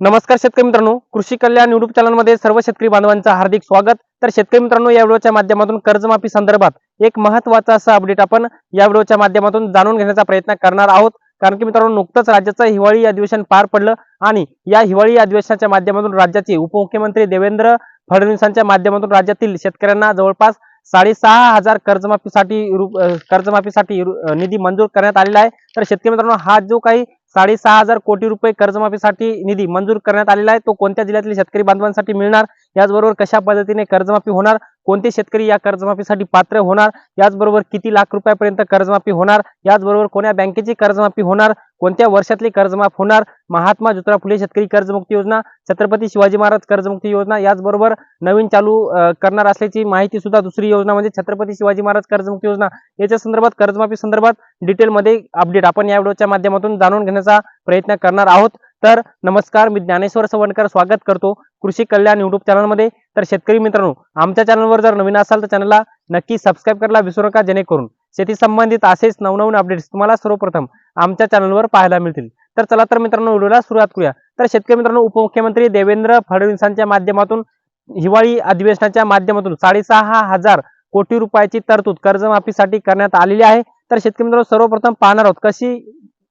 नमस्कार शेतकरी मित्रांनो. कृषी कल्याण युट्यूब चॅनलमध्ये सर्व शेतकरी बांधवांचं हार्दिक स्वागत. तर शेतकरी मित्रांनो या व्हिडिओच्या माध्यमातून कर्जमाफी संदर्भात एक महत्त्वाचा असा अपडेट आपण या व्हिडिओच्या माध्यमातून जाणून घेण्याचा प्रयत्न करणार आहोत. कारण की मित्रांनो नुकतंच राज्याचं हिवाळी अधिवेशन पार पडलं आणि या हिवाळी अधिवेशनाच्या माध्यमातून राज्याचे उपमुख्यमंत्री देवेंद्र फडणवीसांच्या माध्यमातून राज्यातील शेतकऱ्यांना जवळपास साडेसहा हजार कर्जमाफीसाठी रु- कर्जमाफीसाठी निधी मंजूर करण्यात आलेला आहे. तर शेतकरी मित्रांनो हा जो काही साडेसहा हजार कोटी रुपये कर्जमाफीसाठी निधी मंजूर करण्यात आलेला आहे. तो कोणत्या जिल्ह्यातील शेतकरी बांधवांसाठी मिळणार? याचबरोबर कशा पद्धतीने कर्जमाफी होणार? कोणते शेतकरी या कर्जमाफीसाठी पात्र होणार? याचबरोबर किती लाख रुपयापर्यंत कर्जमाफी होणार? याचबरोबर कोण्या बँकेची कर्जमाफी होणार? कोणत्या वर्षातली कर्जमाफ होणार? महात्मा ज्योतिराव फुले शेतकरी कर्जमुक्ती योजना छत्रपती शिवाजी महाराज कर्जमुक्ती योजना याचबरोबर नवीन चालू करणार असल्याची माहिती सुद्धा दुसरी योजना म्हणजे छत्रपती शिवाजी महाराज कर्जमुक्ती योजना. याच्या संदर्भात कर्जमाफी संदर्भात डिटेलमध्ये अपडेट आपण या व्हिडिओच्या माध्यमातून जाणून घेण्याचा प्रयत्न करणार आहोत. तर नमस्कार मी ज्ञानेश्वर सवणकर स्वागत करतो कृषी कल्याण युट्यूब चॅनलमध्ये तर शेतकरी मित्रांनो आमच्या चॅनलवर जर नवीन असाल तर चॅनलला नक्की सबस्क्राईब करायला विसरू नका जेणेकरून शेती संबंधित असेच नवनवीन अपडेट्स तुम्हाला सर्वप्रथम आमच्या चॅनलवर पाहायला मिळतील. तर चला तर मित्रांनो व्हिडिओला सुरुवात करूया. तर शेतकरी मित्रांनो उपमुख्यमंत्री देवेंद्र फडणवीसांच्या माध्यमातून हिवाळी अधिवेशनाच्या माध्यमातून साडेसहा हजार कोटी रुपयाची तरतूद कर्जमाफीसाठी करण्यात आलेली आहे. तर शेतकरी मित्रांनो सर्वप्रथम पाहणार आहोत कशी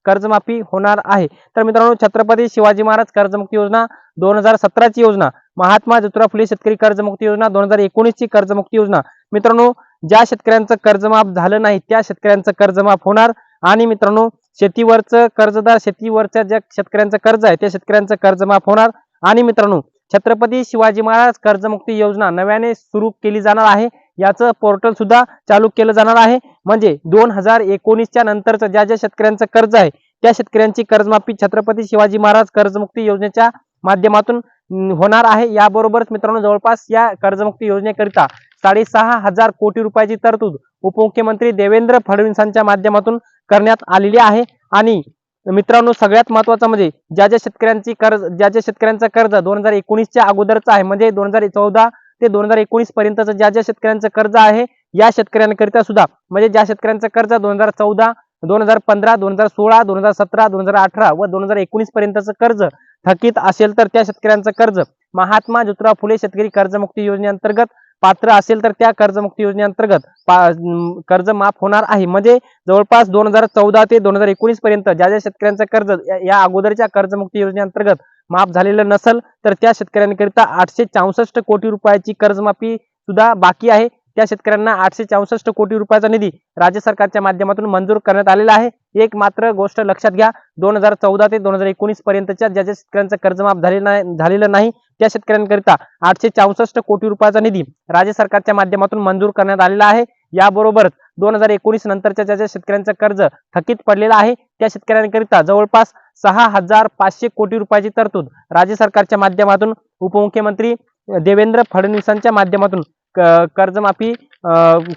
कर्जमाफी होणार आहे. तर मित्रांनो छत्रपती शिवाजी महाराज कर्जमुक्ती योजना दोन हजार सतराची योजना महात्मा ज्योतिराव फुले शेतकरी कर्जमुक्ती योजना दोन हजार एकोणीसची कर्जमुक्ती योजना. मित्रांनो ज्या शेतकऱ्यांचं कर्जमाफ झालं नाही त्या शेतकऱ्यांचं कर्जमाफ होणार. आणि मित्रांनो शेतीवरचं कर्जदार शेतीवरच्या ज्या शेतकऱ्यांचं कर्ज आहे त्या शेतकऱ्यांचं कर्जमाफ होणार. आणि मित्रांनो छत्रपती शिवाजी महाराज कर्जमुक्ती योजना नव्याने सुरू केली जाणार आहे. याचं पोर्टल सुद्धा चालू केलं जाणार आहे. म्हणजे दोन हजार एकोणीसच्या नंतरचं ज्या ज्या शेतकऱ्यांचं कर्ज आहे त्या शेतकऱ्यांची कर्जमाफी छत्रपती शिवाजी महाराज कर्जमुक्ती योजनेच्या माध्यमातून होणार आहे. याबरोबरच मित्रांनो जवळपास या कर्जमुक्ती योजनेकरिता साडेसहा हजार कोटी रुपयाची तरतूद उपमुख्यमंत्री देवेंद्र फडणवीसांच्या माध्यमातून करण्यात आलेली आहे. आणि मित्रांनो सगळ्यात महत्वाचं म्हणजे ज्या ज्या शेतकऱ्यांची कर्ज ज्या ज्या शेतकऱ्यांचं कर्ज दोन हजार एकोणीसच्या अगोदरचं आहे म्हणजे दोन हजार चौदा ते दोन हजार एकोणीस पर्यंतचं ज्या ज्या शेतकऱ्यांचं कर्ज आहे या शेतकऱ्यांकरिता सुद्धा म्हणजे ज्या शेतकऱ्यांचं कर्ज दोन हजार चौदा दोन हजार पंधरा दोन हजार सोळा दोन हजार सतरा दोन हजार अठरा व दोन हजार एकोणीस पर्यंतचं कर्ज थकीत असेल तर त्या शेतकऱ्यांचं कर्ज. महात्मा ज्योतिराव फुले शेतकरी कर्जमुक्ती योजनेअंतर्गत पात्र असेल तर त्या कर्जमुक्ती योजनेअंतर्गत पा- कर्ज माफ होणार आहे. म्हणजे जवळपास दोन हजार चौदा ते दोन हजार एकोणीस पर्यंत ज्या ज्या शेतकऱ्यांचं कर्ज या अगोदरच्या कर्जमुक्ती योजनेअंतर्गत माफ झालेलं नसल तर त्या शेतकऱ्यांकरिता आठशे चौसष्ट कोटी रुपयाची कर्जमाफी सुद्धा बाकी आहे. त्या शेतकऱ्यांना आठशे चौसष्ट कोटी रुपयाचा निधी राज्य सरकारच्या माध्यमातून मंजूर करण्यात आलेला आहे. एक मात्र गोष्ट लक्षात घ्या दोन हजार चौदा ते दोन हजार एकोणीस पर्यंतच्या ज्या ज्या शेतकऱ्यांचं कर्जमाफ झालेलं नाही झालेलं नाही त्या शेतकऱ्यांकरिता आठशे चौसष्ट कोटी रुपयाचा निधी राज्य सरकारच्या माध्यमातून मंजूर करण्यात आलेला आहे. याबरोबरच दोन हजार एकोणीस नंतरच्या ज्या ज्या शेतकऱ्यांचं कर्ज थकीत पडलेलं आहे त्या शेतकऱ्यांकरिता जवळपास सहा हजार पाचशे कोटी रुपयाची तरतूद राज्य सरकारच्या माध्यमातून उपमुख्यमंत्री देवेंद्र फडणवीसांच्या माध्यमातून कर्जमाफी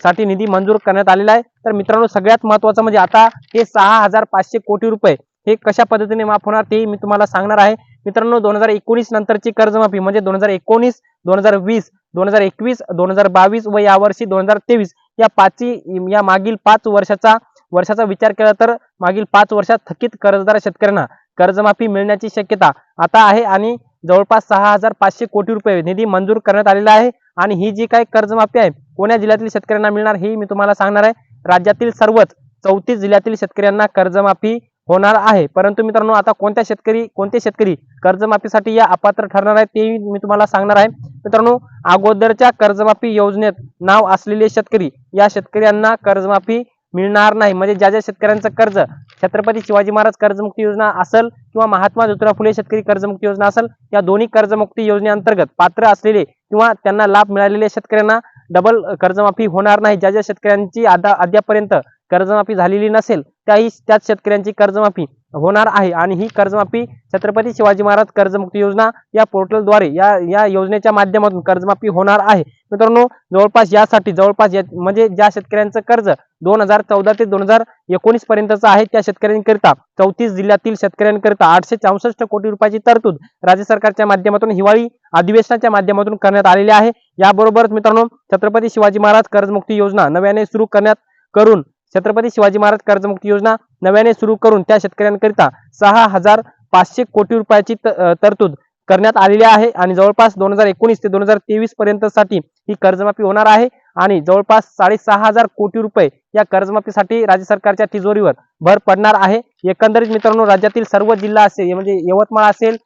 साठी निधी मंजूर करण्यात आलेला आहे. तर मित्रांनो सगळ्यात महत्वाचं म्हणजे आता हे सहा हजार पाचशे कोटी रुपये हे कशा पद्धतीने माफ होणार ते मी तुम्हाला सांगणार आहे. मित्रांनो दोन हजार एकोणीस नंतरची कर्जमाफी म्हणजे दोन हजार एकोणीस दोन हजार वीस दोन हजार एकवीस दोन हजार बावीस व यावर्षी दोन हजार तेवीस या पाचही या मागील पाच वर्षाचा वर्षाचा विचार केला तर मागील पाच वर्षात थकीत कर्जदार शेतकऱ्यांना कर्जमाफी मिळण्याची शक्यता आता आहे आणि जवळपास सहा हजार पाचशे कोटी रुपये निधी मंजूर करण्यात आलेला आहे. आणि ही जी काही कर्जमाफी आहे कोण्या जिल्ह्यातील शेतकऱ्यांना मिळणार हे मी तुम्हाला सांगणार आहे. राज्यातील सर्वच चौतीस जिल्ह्यातील शेतकऱ्यांना कर्जमाफी होणार आहे. परंतु मित्रांनो आता कोणत्या शेतकरी कोणते शेतकरी कर्जमाफीसाठी या अपात्र ठरणार आहे ते मी तुम्हाला सांगणार आहे. मित्रांनो अगोदरच्या कर्जमाफी योजनेत नाव असलेले शेतकरी या शेतकऱ्यांना कर्जमाफी मिळणार नाही. म्हणजे ज्या ज्या शेतकऱ्यांचं कर्ज छत्रपती शिवाजी महाराज कर्जमुक्ती योजना असेल किंवा महात्मा ज्योतिराव फुले शेतकरी कर्जमुक्ती योजना असेल या दोन्ही कर्जमुक्ती योजनेअंतर्गत पात्र असलेले किंवा त्यांना लाभ मिळालेल्या शेतकऱ्यांना डबल कर्जमाफी होणार नाही. ज्या ज्या शेतकऱ्यांची आदा अद्यापर्यंत कर्जमाफी झालेली नसेल त्याही त्याच शेतकऱ्यांची कर्जमाफी होणार आहे. आणि ही कर्जमाफी छत्रपती शिवाजी महाराज कर्जमुक्ती योजना या पोर्टलद्वारे या या योजनेच्या माध्यमातून कर्जमाफी होणार आहे. मित्रांनो जवळपास यासाठी जवळपास या- म्हणजे ज्या शेतकऱ्यांचं कर्ज दोन हजार चौदा ते दोन हजार एकोणीस पर्यंतचा आहे त्या शेतकऱ्यांकरिता. चौतीस जिल्ह्यातील शेतकऱ्यांकरिता आठशे चौसष्ट कोटी रुपयाची तरतूद राज्य सरकारच्या माध्यमातून हिवाळी अधिवेशनाच्या माध्यमातून करण्यात आलेली आहे. याबरोबरच मित्रांनो छत्रपती शिवाजी महाराज कर्जमुक्ती योजना नव्याने सुरू करण्यात करून छत्रपती शिवाजी महाराज कर्जमुक्ती योजना नव्याने सुरू करून त्या शेतकऱ्यांकरिता सहा हजार पाचशे कोटी रुपयाची तरतूद करण्यात आलेली आहे आणि जवळपास दोन हजार एकोणीस ते दोन हजार तेवीस पर्यंतसाठी ही कर्जमाफी होणार आहे आणि जवळपास साडेसहा हजार कोटी रुपये या कर्जमाफीसाठी राज्य सरकारच्या तिजोरीवर भर पडणार आहे. एकंदरीत मित्रांनो राज्यातील सर्व जिल्हा असेल म्हणजे यवतमाळ असेल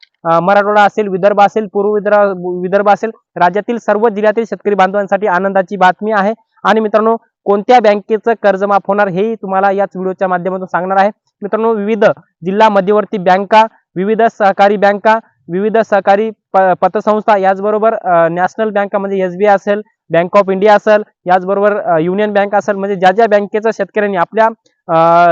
मराठवाडा असेल विदर्भ असेल पूर्व विदर्भ विदर्भ असेल राज्यातील सर्व जिल्ह्यातील शेतकरी बांधवांसाठी आनंदाची बातमी आहे. आणि मित्रांनो कोणत्या बँकेचं कर्ज माफ होणार हेही तुम्हाला याच व्हिडिओच्या माध्यमातून सांगणार आहे. मित्रांनो विविध जिल्हा मध्यवर्ती बँका विविध सहकारी बँका विविध सहकारी प- पतसंस्था याचबरोबर नॅशनल बँका म्हणजे एस बी आय असेल बँक ऑफ इंडिया असेल याचबरोबर युनियन बँक असेल म्हणजे ज्या ज्या बँकेचं शेतकऱ्यांनी आपल्या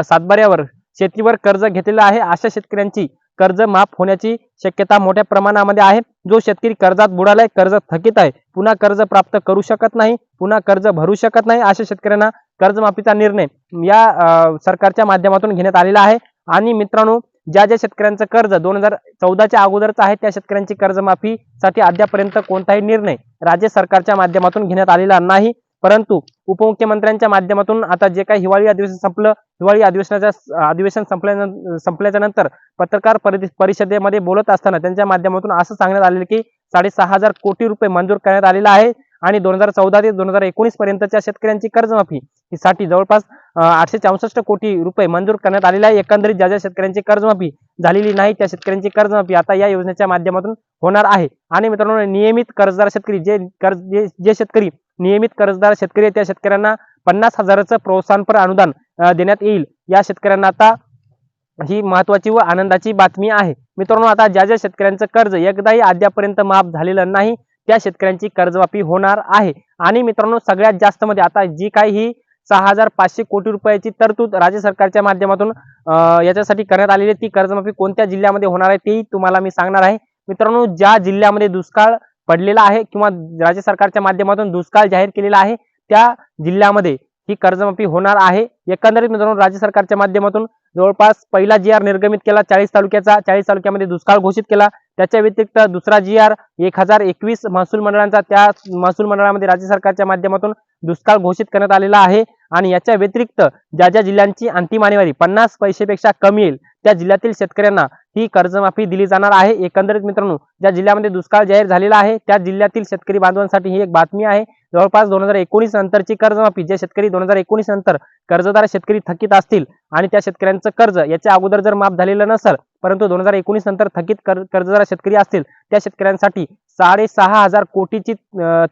सातबाऱ्यावर शेतीवर कर्ज घेतलेलं आहे अशा शेतकऱ्यांची कर्ज माफ होण्याची शक्यता मोठ्या प्रमाणामध्ये आहे. जो शेतकरी कर्जात बुडालाय कर्ज थकीत आहे पुन्हा कर्ज प्राप्त करू शकत नाही पुन्हा कर्ज भरू शकत नाही अशा शेतकऱ्यांना कर्जमाफीचा निर्णय या सरकारच्या माध्यमातून घेण्यात आलेला आहे. आणि मित्रांनो ज्या ज्या शेतकऱ्यांचं कर्ज दोन हजार चौदाच्या अगोदरचं आहे त्या शेतकऱ्यांची कर्जमाफीसाठी अद्यापर्यंत कोणताही निर्णय राज्य सरकारच्या माध्यमातून घेण्यात आलेला नाही. परंतु उपमुख्यमंत्र्यांच्या माध्यमातून आता जे काही हिवाळी अधिवेशन संपलं हिवाळी अधिवेशनाच्या अधिवेशन संपल्यानंतर संपल्याच्या नंतर पत्रकार परि- परिषदेमध्ये बोलत असताना त्यांच्या माध्यमातून असं सांगण्यात आलेलं की साडेसहा हजार कोटी रुपये मंजूर करण्यात आलेला आहे आणि दोन हजार चौदा ते दोन हजार एकोणीस पर्यंतच्या शेतकऱ्यांची कर्जमाफी साठी जवळपास आठशे चौसष्ट कोटी रुपये मंजूर करण्यात आलेले आहे. एकंदरीत ज्या ज्या शेतकऱ्यांची कर्जमाफी झालेली नाही त्या शेतकऱ्यांची कर्जमाफी आता या योजनेच्या माध्यमातून होणार आहे. आणि मित्रांनो नियमित कर्जदार शेतकरी जे कर्ज जे शेतकरी नियमित कर्जदार शेतकरी त्या शेतकऱ्यांना पन्नास हजाराचं प्रोत्साहनपर अनुदान देण्यात येईल. या शेतकऱ्यांना आता ही महत्वाची व आनंदाची बातमी आहे. मित्रांनो आता ज्या ज्या शेतकऱ्यांचं कर्ज एकदाही अद्यापर्यंत माफ झालेलं नाही त्या शेतकऱ्यांची कर्जमाफी होणार आहे. आणि मित्रांनो सगळ्यात जास्त मध्ये आता जी काही ही सहा हजार पाचशे कोटी रुपयाची तरतूद राज्य सरकारच्या माध्यमातून याच्यासाठी करण्यात आलेली ती कर्जमाफी कोणत्या जिल्ह्यामध्ये होणार आहे तेही तुम्हाला मी सांगणार आहे. मित्रांनो ज्या जिल्ह्यामध्ये दुष्काळ पडलेला आहे किंवा राज्य सरकारच्या माध्यमातून दुष्काळ जाहीर केलेला आहे त्या जिल्ह्यामध्ये ही कर्जमाफी होणार आहे. एकंदरीत मित्रांनो राज्य सरकारच्या माध्यमातून जवळपास पहिला जी आर निर्गमित केला चाळीस तालुक्याचा चाळीस तालुक्यामध्ये दुष्काळ घोषित केला. त्याच्या व्यतिरिक्त दुसरा जी आर एक हजार एकवीस महसूल मंडळांचा त्या महसूल मंडळामध्ये राज्य सरकारच्या माध्यमातून दुष्काळ घोषित करण्यात आलेला आहे आणि याच्या व्यतिरिक्त ज्या ज्या जिल्ह्यांची अंतिम आणेवारी पन्नास पैसेपेक्षा कमी येईल त्या जिल्ह्यातील शेतकऱ्यांना ही कर्जमाफी दिली जाणार आहे. एकंदरीत मित्रांनो ज्या जिल्ह्यामध्ये दुष्काळ जाहीर झालेला आहे त्या जिल्ह्यातील शेतकरी बांधवांसाठी ही एक बातमी आहे. जवळपास दोन हजार एकोणीस नंतरची कर्जमाफी जे शेतकरी दोन हजार एकोणीस नंतर कर्जदार शेतकरी थकीत असतील आणि त्या शेतकऱ्यांचं कर्ज याच्या अगोदर जर माफ झालेलं नसेल परंतु दोन हजार एकोणीस नंतर थकीत कर कर्जदार शेतकरी असतील त्या शेतकऱ्यांसाठी साडेसहा हजार कोटीची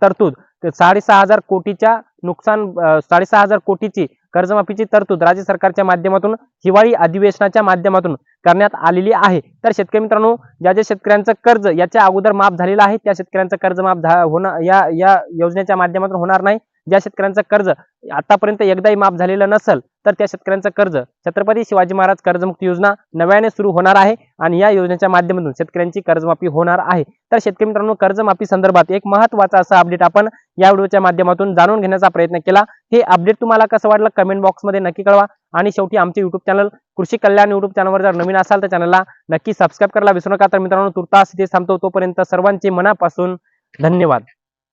तरतूद. साडेसहा हजार कोटीच्या नुकसान साडेसहा हजार कोटीची कर्जमाफीची तरतूद राज्य सरकारच्या माध्यमातून हिवाळी अधिवेशनाच्या माध्यमातून करण्यात आलेली आहे. तर शेतकरी मित्रांनो ज्या ज्या शेतकऱ्यांचं कर्ज याच्या अगोदर माफ झालेलं आहे त्या शेतकऱ्यांचं कर्ज माफ झा- होणार या या योजनेच्या माध्यमातून होणार नाही. ज्या शेतकऱ्यांचं कर्ज आतापर्यंत एकदाही माफ झालेलं नसेल तर त्या शेतकऱ्यांचं कर्ज. छत्रपती शिवाजी महाराज कर्जमुक्ती योजना नव्याने सुरू होणार आहे आणि या योजनेच्या माध्यमातून शेतकऱ्यांची कर्जमाफी होणार आहे. तर शेतकरी मित्रांनो कर्जमाफी संदर्भात एक महत्त्वाचा असा अपडेट आपण या व्हिडिओच्या माध्यमातून जाणून घेण्याचा प्रयत्न केला. हे अपडेट तुम्हाला कसं वाटलं कमेंट बॉक्समध्ये नक्की कळवा. आणि शेवटी आमचे युट्यूब चॅनल कृषी कल्याण युट्यूब चॅनलवर जर नवीन असाल तर चॅनलला नक्की सबस्क्राईब करायला विसरू नका. तर मित्रांनो तुर्तास इथे थांबतो. तोपर्यंत सर्वांचे मनापासून धन्यवाद.